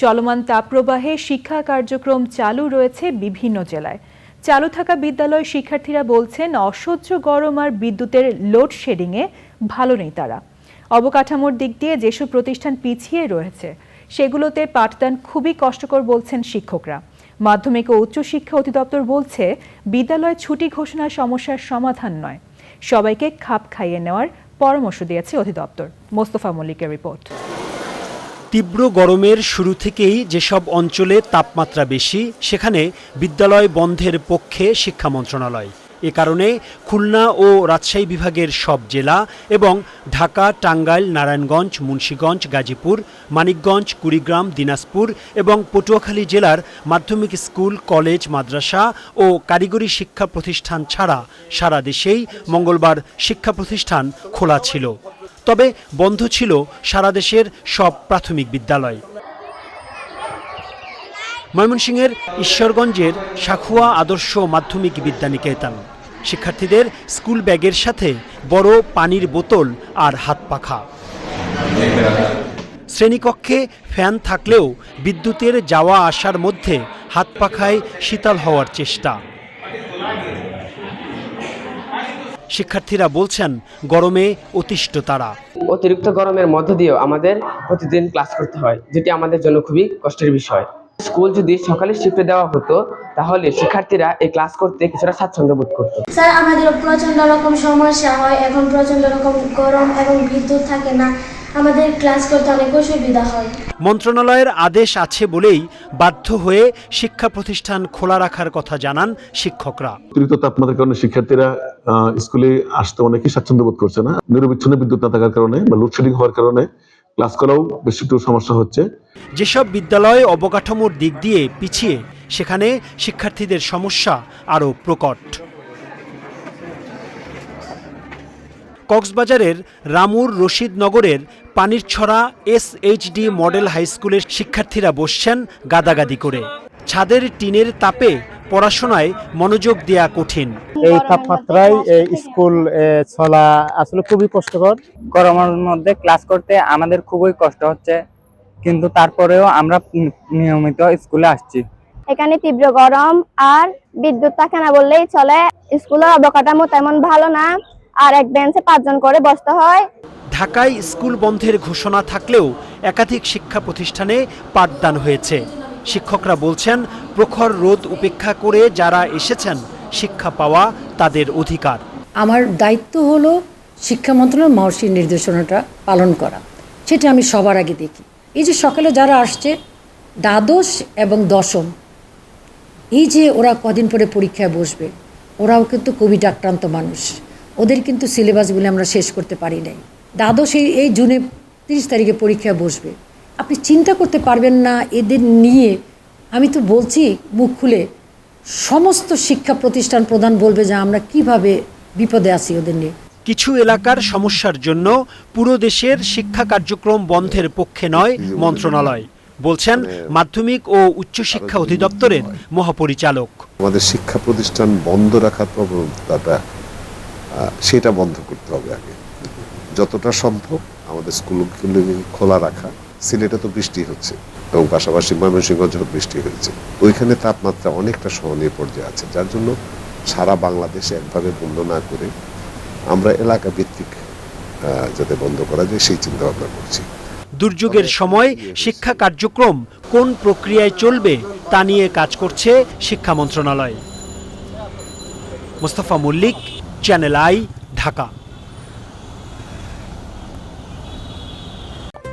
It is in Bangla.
চলমান তাপপ্রবাহে শিক্ষা কার্যক্রম চালু রয়েছে বিভিন্ন জেলায়। চালু থাকা বিদ্যালয় শিক্ষার্থীরা বলছেন, অসহ্য গরম আর বিদ্যুতের লোডশেডিংয়ে ভালো নেই তারা। অবকাঠামোর দিক দিয়ে যেসব প্রতিষ্ঠান পিছিয়ে রয়েছে, সেগুলোতে পাঠদান খুবই কষ্টকর বলছেন শিক্ষকরা। মাধ্যমিক ও উচ্চশিক্ষা অধিদপ্তর বলছে, বিদ্যালয় ছুটি ঘোষণা সমস্যার সমাধান নয়। সবাইকে খাপ খাইয়ে নেওয়ার পরামর্শ দিয়েছে অধিদপ্তর। মোস্তফা মল্লিকের রিপোর্ট। তীব্র গরমের শুরু থেকেই যেসব অঞ্চলে তাপমাত্রা বেশি, সেখানে বিদ্যালয় বন্ধের পক্ষে শিক্ষা মন্ত্রণালয়। এ কারণে খুলনা ও রাজশাহী বিভাগের সব জেলা এবং ঢাকা, টাঙ্গাইল, নারায়ণগঞ্জ, মুন্সীগঞ্জ, গাজীপুর, মানিকগঞ্জ, কুড়িগ্রাম, দিনাজপুর এবং পটুয়াখালী জেলার মাধ্যমিক স্কুল, কলেজ, মাদ্রাসা ও কারিগরি শিক্ষা প্রতিষ্ঠান ছাড়া সারা দেশেই মঙ্গলবার শিক্ষা প্রতিষ্ঠান খোলা ছিল। তবে বন্ধ ছিল সারা দেশের সব প্রাথমিক বিদ্যালয়। ময়মনসিংহের ঈশ্বরগঞ্জের সাখুয়া আদর্শ মাধ্যমিক বিদ্যানিকেতন। শিক্ষার্থীদের স্কুল ব্যাগের সাথে বড় পানির বোতল আর হাত পাখা। শ্রেণীকক্ষে ফ্যান থাকলেও বিদ্যুতের যাওয়া আসার মধ্যে হাত পাখায় শীতল হওয়ার চেষ্টা। শিক্ষার্থীরা বলছেন গরমে অতিষ্ঠ তারা। অতিরিক্ত গরমের মধ্য দিয়েও আমাদের প্রতিদিন ক্লাস করতে হয় যেটি আমাদের জন্য খুবই কষ্টের বিষয়। স্কুল যদি সকালে শিফটে দেওয়া হতো তাহলে শিক্ষার্থীরা এই ক্লাস করতে কিছুটা স্বাচ্ছন্দ্য বোধ করতো। স্যার আমাদের প্রচণ্ড রকম সমস্যা হয় এখন প্রচণ্ড রকম গরম এবং বিদ্যুৎ থাকে না। আমাদের ক্লাস করতে অনেক অসুবিধা হয়। মন্ত্রণালয়ের আদেশ আছে বলেই বাধ্য হয়ে শিক্ষা প্রতিষ্ঠান খোলা রাখার কথা জানান শিক্ষকরা। অতিরিক্ত তাপমাত্রার কারণে শিক্ষার্থীরা স্কুলে আসতে অনেকেই স্বাচ্ছন্দ্য বোধ করছে না। নিরবিচ্ছিন্ন বিদ্যুৎ না থাকার কারণে বা লোডশেডিং হওয়ার কারণে ক্লাস করাও বেশ একটু সমস্যা হচ্ছে। যেসব বিদ্যালয় অবকাঠামোর দিক দিয়ে পিছিয়ে সেখানে শিক্ষার্থীদের সমস্যা আরও প্রকট। কক্সবাজারের রামুর রশিদনগরের Panirchhara S H D model high স্কুলের শিক্ষার্থীরা বসছেন গাদাগাদি করে। ছাদের টিনের তাপে পড়াশোনায় মনোযোগ দেয়া কঠিন। এই তাপমাত্রায় এই স্কুল চলা আসলে খুবই কষ্টকর। গরমের মধ্যে ক্লাস করতে আমাদের খুবই কষ্ট হচ্ছে কিন্তু তারপরেও আমরা নিয়মিত স্কুলে আসছি। এখানে তীব্র গরম আর বিদ্যুৎ থাকে না বললেই চলে। স্কুলের অবকাঠামো তেমন ভালো না আর এক বেঞ্চে পাঁচজন করে বসতে হয়। ঢাকায় স্কুল বন্ধের ঘোষণা থাকলেও একাধিক শিক্ষা প্রতিষ্ঠানে পাঠদান হয়েছে। শিক্ষকরা বলছেন, প্রখর রোদ উপেক্ষা করে যারা এসেছেন, শিক্ষা পাওয়া তাদের অধিকার। আমার দায়িত্ব হলো শিক্ষা মন্ত্রণালয় মহর্ষির নির্দেশনাটা পালন করা। সেটা আমি সবার আগে দেখি। এই যে সকালে যারা আসছে, দ্বাদশ এবং দশম, এই যে ওরা কদিন পরে পরীক্ষায় বসবে, ওরাও কিন্তু কোভিড আক্রান্ত মানুষ। ওদের কিন্তু সিলেবাসগুলো আমরা শেষ করতে পারি নাই। দ্বাদশ এই এই জুনে তিরিশ তারিখে পরীক্ষায় বসবে। আপনি চিন্তা করতে পারবেন না এদের নিয়ে আমি তো বলছি মুখ খুলে সমস্ত শিক্ষা প্রতিষ্ঠান প্রধান বলবে যে আমরা কীভাবে বিপদে আছি ওদের নিয়ে। কিছু এলাকার সমস্যার জন্য পুরো দেশের শিক্ষা কার্যক্রম বন্ধের পক্ষে নয় মন্ত্রণালয় বলছেন মাধ্যমিক ও উচ্চশিক্ষা অধিদপ্তরের মহাপরিচালক। আমাদের শিক্ষা প্রতিষ্ঠান বন্ধ রাখার প্রবণতাটা সেটা বন্ধ করতে হবে আগে। যতটা সম্ভব আমাদের স্কুলগুলো খোলা রাখা। সিলেটে তো বৃষ্টি হচ্ছে এবং পাশাপাশি ময়মনসিংহ ময়মনসিংহেও বৃষ্টি হয়েছে। ওইখানে তাপমাত্রা অনেকটা সহনীয় পর্যায়ে আছে যার জন্য সারা বাংলাদেশে একভাবে বন্ধ না করে আমরা এলাকা ভিত্তিক যাতে বন্ধ করা যায় সেই চিন্তা ভাবনা করছি। দুর্যোগের সময় শিক্ষা কার্যক্রম কোন প্রক্রিয়ায় চলবে তা নিয়ে কাজ করছে শিক্ষা মন্ত্রণালয়। Mostafa Mallik channel I Dhaka